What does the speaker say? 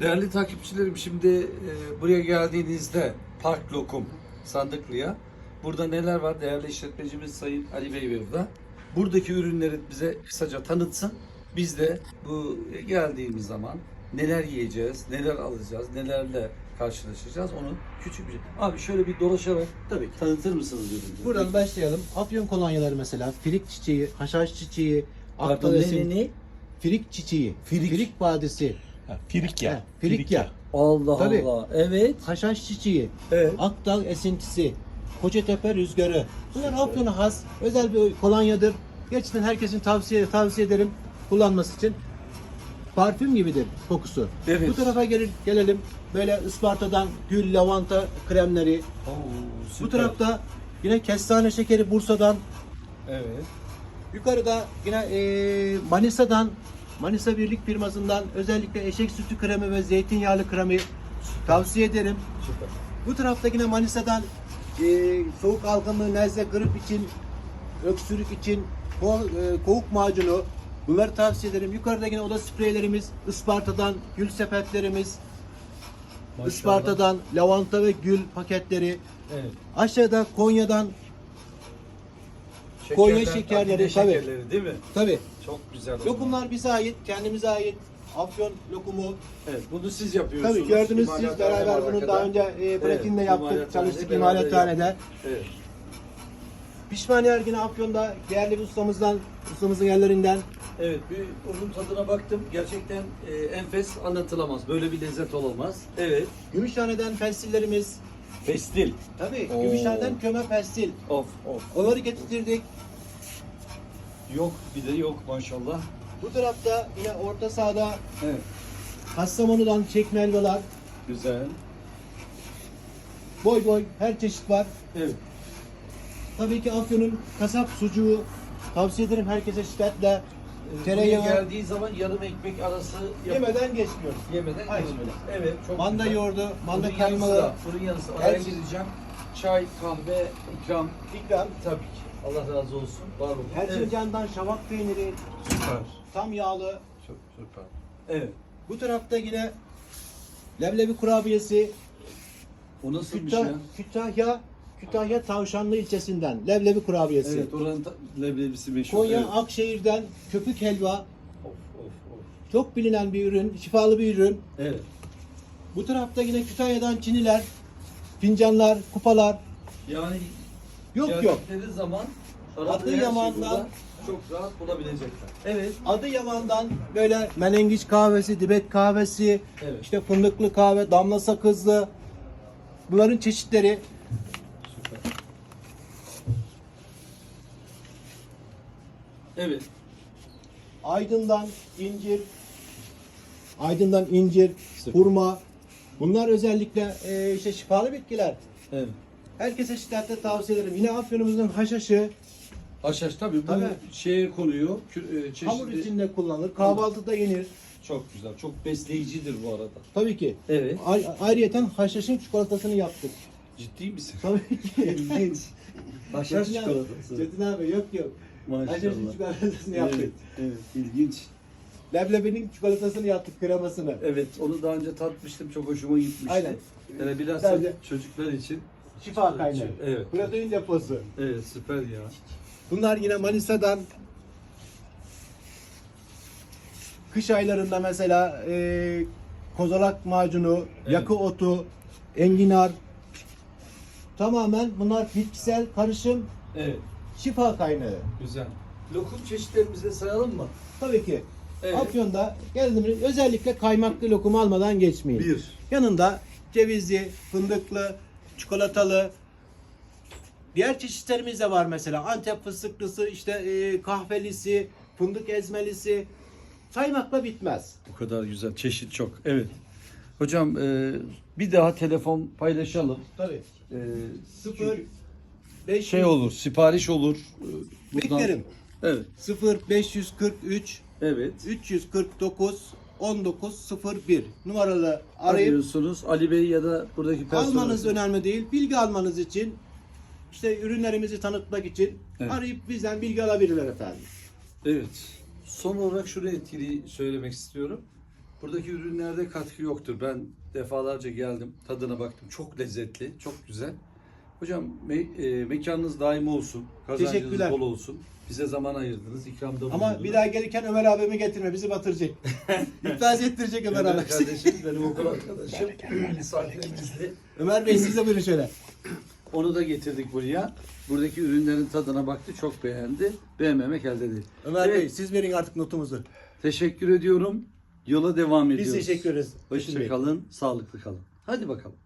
Değerli takipçilerim şimdi e, buraya geldiğinizde Park Lokum Sandıklı'ya burada neler var? Değerli işletmecimiz Sayın Ali Bey burada. Buradaki ürünleri bize kısaca tanıtsın. Biz de bu geldiğimiz zaman neler yiyeceğiz, neler alacağız, nelerle karşılaşacağız onu küçük bir şey. Abi şöyle bir dolaşarak tabii tanıtır mısınız ürünleri? Buradan başlayalım. Afyon kolonyaları mesela, firik çiçeği, haşhaş çiçeği, Pardon, ne, ne, ne? firik çiçeği, Firik. firik, badisi, Firikya. ha, firikya, Allah Tabii. Allah. Evet. haşhaş çiçeği, Evet. akdal esintisi, Kocatepe rüzgarı. Bunlar Afyon'a has özel bir kolonyadır. Gerçekten herkesin tavsiye tavsiye ederim kullanması için. Parfüm gibidir kokusu. Evet. Bu tarafa gelir, gelelim. Böyle Isparta'dan gül, lavanta kremleri. Oo, Bu süper. tarafta yine kestane şekeri Bursa'dan. Evet. Yukarıda yine eee, Manisa'dan, Manisa Birlik firmasından özellikle eşek sütü kremi ve zeytinyağlı kremi tavsiye ederim. Süper. Bu tarafta yine Manisa'dan eee, soğuk algınlığı, nezle, grip için, öksürük için ko- eee, kovuk macunu bunları tavsiye ederim. Yukarıda yine oda spreylerimiz, Isparta'dan gül sepetlerimiz, Maşallah. Isparta'dan lavanta ve gül paketleri. Evet. Aşağıda Konya'dan Konya şekerleri, tabii. şekerleri değil mi? tabii Çok güzel. Lokumlar bize ait, kendimize ait. Afyon lokumu. Evet, bunu siz yapıyorsunuz. Tabii gördünüz siz beraber bunu arkada. daha önce e, Brekin'de Evet, yaptık, çalıştık beraber imalathanede. Evet. Pişmaniye yine Afyon'da değerli bir ustamızdan, ustamızın yerlerinden. Evet, bir onun tadına baktım. Gerçekten e, enfes anlatılamaz. Böyle bir lezzet olamaz. Evet. Gümüşhane'den pestillerimiz. Pestil. Tabii Oo. Gümüşhane'den köme pestil. Of of. Onları getirdik. Yok, bir de yok maşallah. Bu tarafta yine orta sahada Evet. Kastamonu'dan çekme helvalar. Güzel. Boy boy her çeşit var. Evet. Tabii ki Afyon'un kasap sucuğu. Tavsiye ederim herkese şiddetle. Buraya Tereyağı geldiği zaman yarım ekmek arası yap- yemeden geçmiyoruz. yemeden Aynen. Evet, çok Manda güzel. yoğurdu, manda Bunun yanı kaymağı, sıra, bunun yanı sıra araya Her- gireceğim. Çay, kahve, ikram. ikram. Tabii ki. Allah razı olsun. Var olun. Evet. Erzincan'dan şavak peyniri, Süper. tam yağlı. Çok süper. Evet. Bu tarafta yine leblebi kurabiyesi, O nasılmış Kütah- ya? Kütahya, Kütahya Tavşanlı ilçesinden leblebi kurabiyesi. Evet, oranın ta- leblebisi meşhur. Konya evet. Akşehir'den köpük helva, Of, of, of. çok bilinen bir ürün, şifalı bir ürün. Evet. Bu tarafta yine Kütahya'dan çiniler, fincanlar, kupalar. Yani Yok yok. geldikleri zaman aradığı her şeyi Adıyaman'dan- burada çok rahat bulabilecekler. Evet. Adıyaman'dan böyle menengiç kahvesi, dibek kahvesi, Evet. işte fındıklı kahve, damla sakızlı. Bunların çeşitleri. Süper. Evet. Aydın'dan incir, Aydın'dan incir, Süper. hurma. Bunlar özellikle e, işte şifalı bitkiler. Evet. Herkese şiddetle tavsiye ederim. Yine Afyon'umuzun haşhaşı Haşhaş tabii bu Tabii. şeye konuyor. kü- e, Çeşitli. hamur içinde kullanılır. Kahvaltıda yenir. Çok güzel. Çok besleyicidir bu arada. Tabii ki. Evet. Ay- ayrıyeten haşhaşın çikolatasını yaptık. Ciddi misin? Tabii ki. İlginç. Çetin abi- çikolatası. Çetin abi yok yok. Maşallah. çikolatasını yaptık. Evet, evet, ilginç. Leblebinin çikolatasını yaptık, kremasını. Evet, onu daha önce tatmıştım. Çok hoşuma gitmişti. Aynen. Yani biraz Sadece- çocuklar için. Şifa kaynağı. Evet. Protein deposu. Evet, süper ya. Bunlar yine Manisa'dan kış aylarında mesela e, kozalak macunu, Evet. yakı otu, enginar tamamen bunlar bitkisel karışım Evet, şifa kaynağı. güzel. Lokum çeşitlerimizi sayalım mı? Tabii ki. Evet. Afyon'da geldiğimde özellikle kaymaklı lokum almadan geçmeyin. Bir. Yanında cevizli, fındıklı, çikolatalı, diğer çeşitlerimiz de var mesela. Antep fıstıklısı, işte e, kahvelisi, fındık ezmelisi. Saymakla bitmez. Bu kadar güzel, çeşit çok. Evet. Hocam e, bir daha telefon paylaşalım. Tabii. E, 0 5 şey olur, sipariş olur. E, buradan- Beklerim. Evet, 0 543 evet. 349 1901 numaralı arayıp Arıyorsunuz Ali Bey ya da buradaki personel. almanız önemli değil. Bilgi almanız için işte ürünlerimizi tanıtmak için Evet. arayıp bizden bilgi alabilirler efendim. Evet. Son olarak şunu etkili söylemek istiyorum. Buradaki ürünlerde katkı yoktur. Ben defalarca geldim, tadına baktım. Çok lezzetli, çok güzel. Hocam me- e, mekanınız daim olsun. Kazancınız Teşekkürler. bol olsun. Bize zaman ayırdınız, ikramda Ama bulundunuz. bir daha gelirken Ömer abimi getirme bizi batıracak. İflas ettirecek Ömer Ömer abi. kardeşim, benim okul arkadaşım. Misafirimizdi. Ömer Bey siz de buyurun şöyle. Onu da getirdik buraya. Buradaki ürünlerin tadına baktı, çok beğendi. Beğenmemek elde değil. Ömer Evet, Bey siz verin artık notumuzu. Teşekkür ediyorum. Yola devam Biz ediyoruz. teşekkür ederiz. Hoşça kalın, sağlıklı kalın. Hadi bakalım.